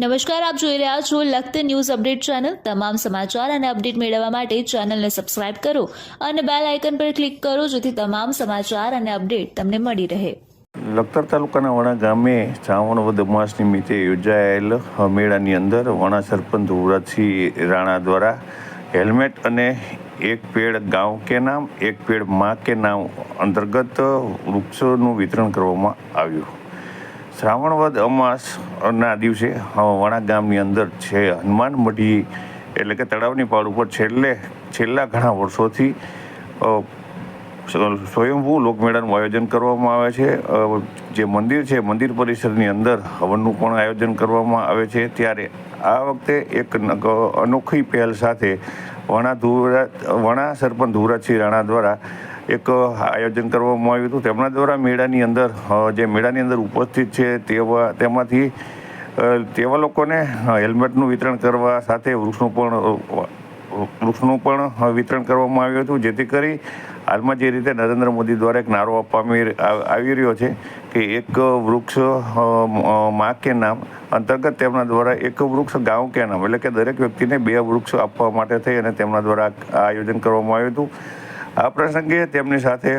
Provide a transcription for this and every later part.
નમસ્કાર, આપ જોઈ રહ્યા છો લખત ન્યૂઝ અપડેટ ચેનલ. તમામ સમાચાર અને અપડેટ મેળવવા માટે ચેનલને સબસ્ક્રાઇબ કરો અને બેલ આઇકન પર ક્લિક કરો જેથી તમામ સમાચાર અને અપડેટ તમને મળી રહે. લખતર તાલુકાના વણા ગામે શ્રાવણ વદ અમાસ નિમિત્તે યોજાયેલ મેળાની અંદર વણા સરપંચ ધુવરાજસિંહ રાણા દ્વારા હેલ્મેટ અને એક પેડ ગાંવ કે નામ, એક પેડમાં કે નામ અંતર્ગત વૃક્ષોનું વિતરણ કરવામાં આવ્યું. શ્રાવણ વદ અમાસના દિવસે વણા ગામની અંદર છે હનુમાન મઢી, એટલે કે તળાવની પાળ ઉપર છેલ્લે, છેલ્લા ઘણા વર્ષોથી સ્વયંભૂ લોકમેળાનું આયોજન કરવામાં આવે છે. જે મંદિર છે, મંદિર પરિસરની અંદર હવનનું પણ આયોજન કરવામાં આવે છે. ત્યારે આ વખતે એક અનોખી પહેલ સાથે વણા ધુરા વણા સરપંચ ધુવરાજસિંહ રાણા દ્વારા એક આયોજન કરવામાં આવ્યું હતું. તેમના દ્વારા મેળાની અંદર જે મેળાની અંદર ઉપસ્થિત છે તેવા, તેમાંથી તેવા લોકોને હેલ્મેટનું વિતરણ કરવા સાથે વૃક્ષનું પણ વૃક્ષનું પણ વિતરણ કરવામાં આવ્યું હતું. જેથી કરી હાલમાં જે રીતે નરેન્દ્ર મોદી દ્વારા એક નારો આપવામાં આવી રહ્યો છે કે એક વૃક્ષમાં કે નામ અંતર્ગત તેમના દ્વારા એક વૃક્ષ ગાંવ કે નામ, એટલે કે દરેક વ્યક્તિને બે વૃક્ષ આપવા માટે થઈ અને તેમના દ્વારા આ આયોજન કરવામાં આવ્યું હતું. આ પ્રસંગે તેમની સાથે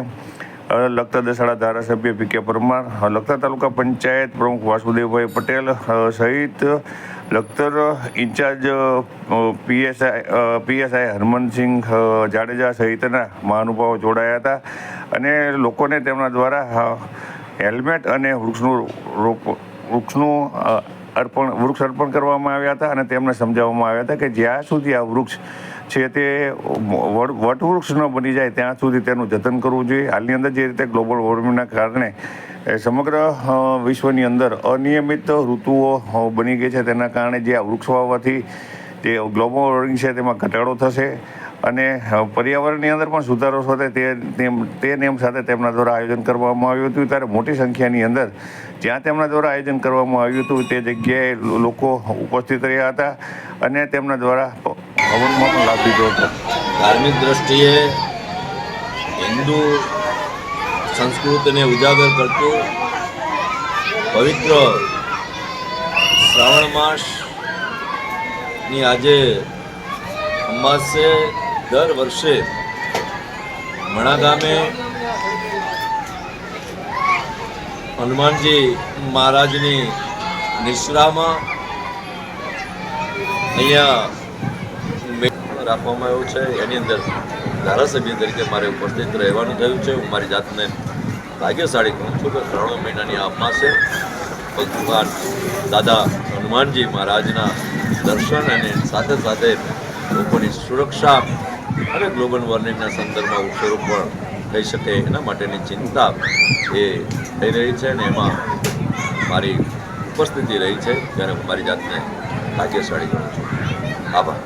લખતર દસાડા ધારાસભ્ય પી કે પરમાર લખતર તાલુકા પંચાયત પ્રમુખ વાસુદેવભાઈ પટેલ સહિત Lakhtar incharge PSI PSI Harmansinh Jadeja સહિતના મહાનુભાવો જોડાયા હતા અને લોકોને તેમના દ્વારા હેલ્મેટ અને વૃક્ષનું રોપ વૃક્ષનું અર્પણ, વૃક્ષ અર્પણ કરવામાં આવ્યા હતા અને તેમને સમજાવવામાં આવ્યા હતા કે જ્યાં સુધી આ વૃક્ષ છે તે વટવૃક્ષ ન બની જાય, ત્યાં સુધી તેનું જતન કરવું જોઈએ. હાલની અંદર જે રીતે ગ્લોબલ વોર્મિંગના કારણે સમગ્ર વિશ્વની અંદર અનિયમિત ઋતુઓ બની ગઈ છે. તેના કારણે જે આ વૃક્ષ વાવવાથી જે ગ્લોબલ વોર્મિંગ છે, તેમાં ઘટાડો થશે અને પર્યાવરણની અંદર પણ સુધારો થશે તે તે નિયમ સાથે તેમના દ્વારા આયોજન કરવામાં આવ્યું હતું. ત્યારે મોટી સંખ્યાની અંદર જ્યાં તેમના દ્વારા આયોજન કરવામાં આવ્યું હતું, તે જગ્યાએ લોકો ઉપસ્થિત રહ્યા હતા અને તેમના દ્વારા હવનમાં પણ લાભ લીધો હતો. ધાર્મિક દ્રષ્ટિએ હિન્દુ સંસ્કૃતિને ઉજાગર કરતું પવિત્ર શ્રાવણ માસની આજે અમાસે દર વર્ષે મણા ગામે હનુમાનજી મહારાજની નિશ્રામાં અહીંયા રાખવામાં આવ્યો છે. એની અંદર ધારાસભ્ય તરીકે મારે ઉપસ્થિત રહેવાનું થયું છે. હું મારી જાતને ભાગ્યશાળી કહું છું કે ત્રણ મહિનાની આ અમાસે ભગવાન દાદા હનુમાનજી મહારાજના દર્શન અને સાથે સાથે લોકોની સુરક્ષા અને ગ્લોબલ વોર્મિંગના સંદર્ભમાં પણ થઈ શકે એના માટેની ચિંતા એ થઈ રહી છે અને એમાં મારી ઉપસ્થિતિ રહી છે. ત્યારે હું મારી જાતને ભાગ્યશાળી ગણું છું. આભાર.